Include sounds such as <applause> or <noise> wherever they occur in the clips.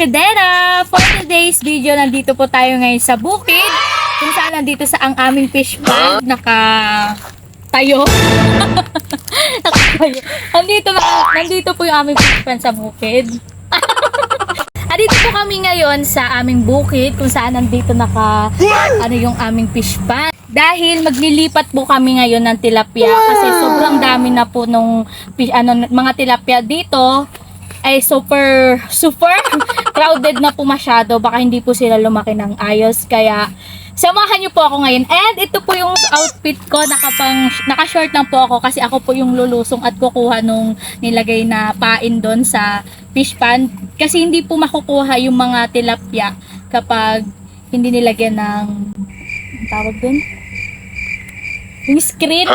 Bukidera! For today's video, nandito po tayo ngayon sa bukid. Kung saan nandito sa ang aming fish pond. Naka... tayo. <laughs> Nakatayo. Nandito, na, nandito po yung aming fish pond sa bukid. <laughs> Andito po kami ngayon sa aming bukid kung saan nandito naka ano yung aming fish pond. Dahil maglilipat po kami ngayon ng tilapia kasi sobrang dami na po nung ano, mga tilapia dito ay super super <laughs> crowded na po masyado. Baka hindi po sila lumaki ng ayos kaya Samahan niyo po ako ngayon. And ito po yung outfit ko. Nakapang, naka-short lang po ako kasi ako po yung lulusong at kukuha nung nilagay na pain doon sa fish pond. Kasi hindi po makukuha yung mga tilapia kapag hindi nilagyan ng tawag doon? Yung screen.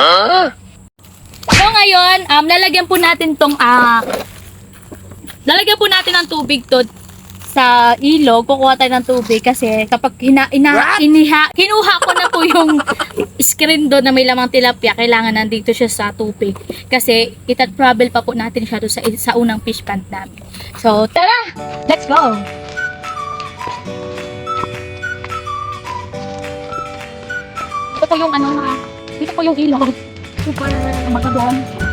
So ngayon, um, lalagyan po natin tong ah, lalagyan po natin ng tubig to sa ilog, kukuha tayo ng tubig kasi kapag hina, ina, iniha, kinuha ko na po yung <laughs> screen doon na may lamang tilapia, kailangan nandito siya sa tubig. Kasi ita-travel pa po natin siya doon sa, sa unang fish pond namin. So, tara! Let's go! Ito po yung ano, ah, dito po yung ilog. Super magandang.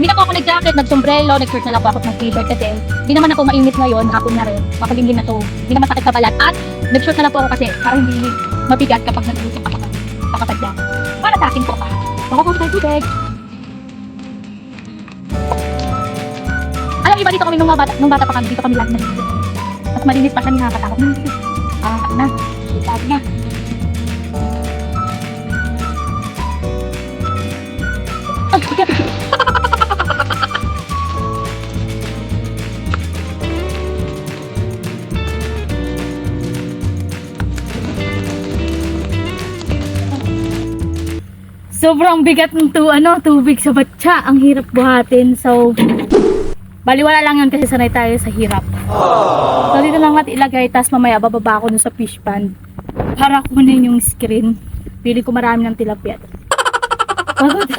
Hindi na ako nag-jacket, nag-sombrero, nag-shirt na lang po ako ng t-shirt kasi hindi naman ako mainit ngayon, hapon na rin, mapalimlim na to. Hindi naman sakit sa balat at nag-shirt na lang po ako kasi para hindi mabigat kapag nag-iusap ako sa kapadya. Para sa akin po pa. Ako po tayo tubig. Alam iba dito kami nung bata, nung bata pa kami, dito kami lagi naliligo. Mas malinis pa kami nakakatakot na. Ah, na. Sabi na. Sobrang bigat ng tu ano, tubig sa batya. Ang hirap buhatin. So, baliwala lang yun kasi sanay tayo sa hirap. So, dito lang natin ilagay. Tapos mamaya bababa ako sa fish pond. Para kunin yung screen. Pili ko marami ng tilapia. Pagod.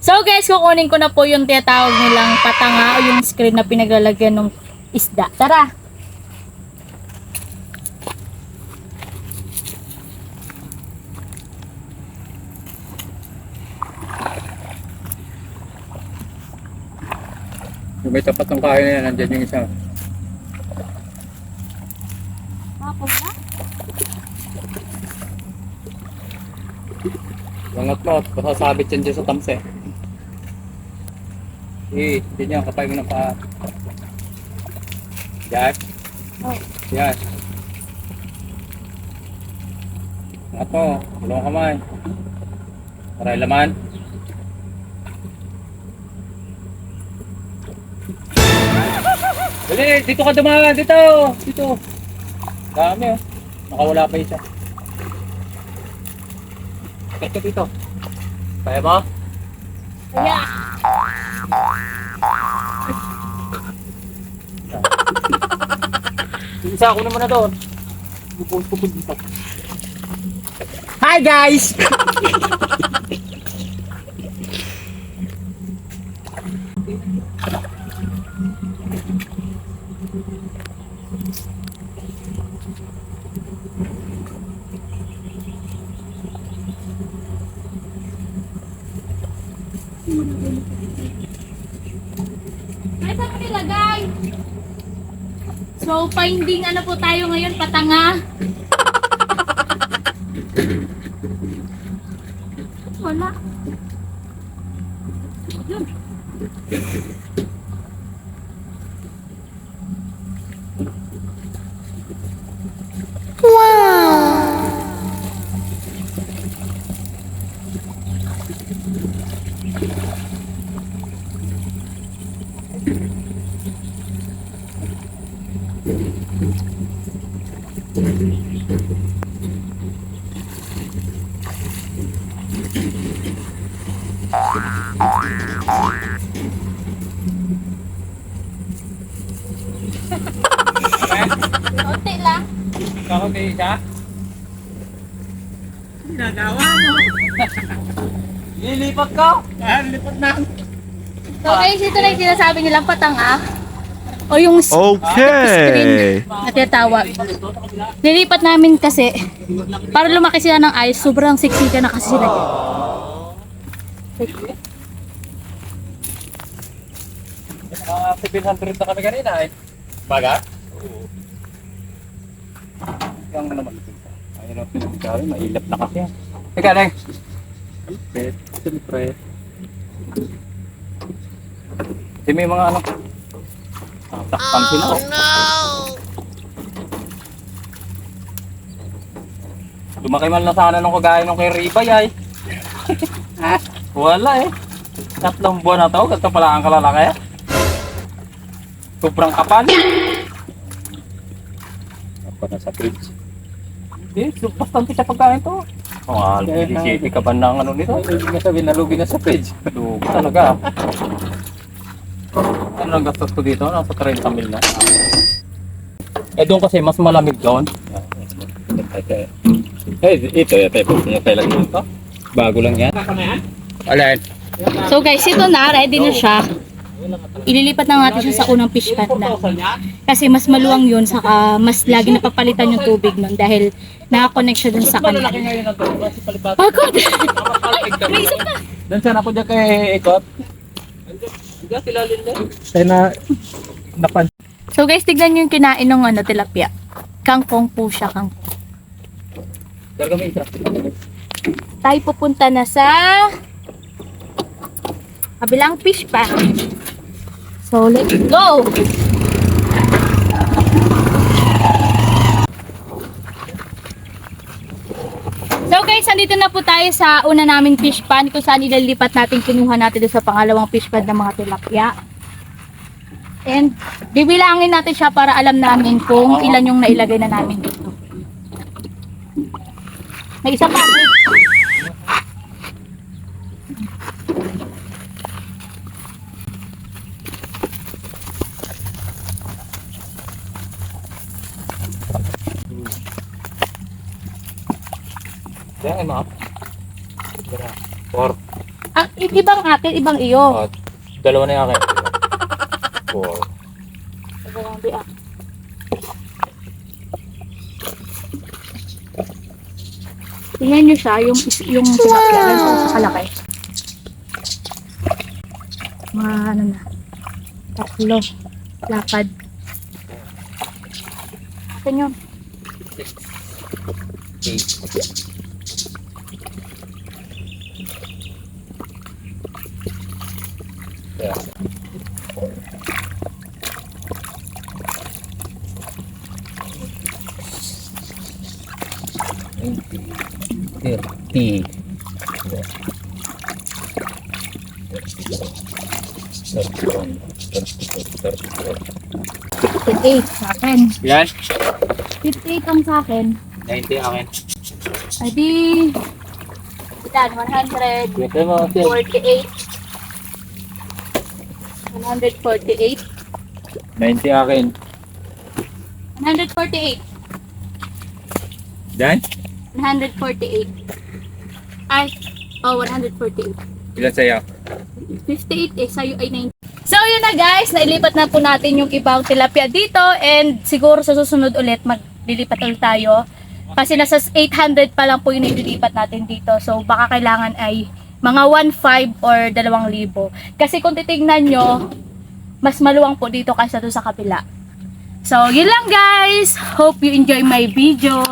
So guys, kukunin ko na po yung tinatawag nilang patanga o yung screen na pinaglalagyan ng isda. Tara! Yung may tapat ng kain na yan, nandyan yung isa. Tapos na? Langat mo, masasabit yan dyan sa tamse. Eh, hindi yan, kapay mo ng paa. Yan. Oh. Yan. Langat mo, dalawang kamay. Para laman. Dali, dito ka dumaan, dito, dito. Dami oh. Nakawala pa isa. Ka dito? Kaya <laughs> mo? Kaya, Isa ako naman na doon. Bubos ko dito. Hi guys! <laughs> ay saan nilagay? So, finding ano po tayo ngayon, patanga. Wala. Yun. Konti lang. Kay isa? Ginagawa mo. Lilipat ka? Ah, lipat na. So guys, ito na yung sinasabi nilang patanga. O yung s- Okay. na tinatawag. Nilipat namin kasi para lumaki sila ng ayos, sobrang siksika na kasi sila. Mga 700 na kami kanina eh. Baga? Oo. Yung naman. Ayun ang pinagsabi, mailap na kasi. Teka. Siyempre, siyempre. Kasi may mga ano. Takpan sila. Oh no! Lumaki man lang sana nung kagaya nung kay Ribay ay. Wala eh. Tatlong buwan na to, ganito pala ang kalalaki. Sobrang kapal. Apa na sa fridge. Hindi, so, bastante sa pagkain to. Oh, ah, city ka ba ng ano nito? Hindi nga sabihin, nalugi na sa fridge. Lugi talaga. Ano ang gastos ko dito? Nasa 30 mil na. Eh doon kasi mas malamig doon. Eh, ito, ito, ito. Ito lang dito. Bago lang yan. Alin? So guys, ito na, ready na siya. Ililipat na natin siya sa unang fish pond na. Kasi mas maluwang yun, saka mas lagi napapalitan yung tubig nun dahil nakakonect siya dun sa kanal. Pagod! <laughs> Ay, may isa pa! Dan sana ako dyan kay Ikot. Diyan sila Linda. Kaya na napan. So guys, tignan nyo yung kinain ng ano, tilapia. Kangkong po siya, kangkong. Gargamay isa. Tayo pupunta na sa kabilang fish pond. So, let's go! Guys, andito na po tayo sa una naming fish pond kung saan ililipat natin kinuha natin sa pangalawang fish pond ng mga tilapia. And bibilangin natin siya para alam namin kung ilan yung nailagay na namin dito. May isa pa. Four. Ah, ibang atin, ibang iyo. Oh, dalawa na yung akin. Four. Tingnan nyo siya, yung, yung tilapia, ganito sa kalaki. Mga ano na, tatlo, lapad. Ito nyo. Yeah. Thirty. 58 sa akin. Yan. 58 ang sa akin. 90 akin. Ay di, ilan, 148. Kwento mo, Sir. 148. 90 akin. 148. Dan? 148. Ay, oh, 148. Ilan sa'yo? 58 eh, sa'yo ay 90. So yun na guys, nailipat na po natin yung ibang tilapia dito and siguro sa susunod ulit maglilipat ulit tayo. Kasi nasa 800 pa lang po yung nililipat natin dito. So baka kailangan ay mga 1.5 or 2,000. Kasi kung titignan nyo, mas maluwang po dito kaysa doon sa kapila. So yun lang guys. Hope you enjoy my video,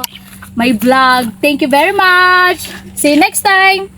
my vlog. Thank you very much. See you next time.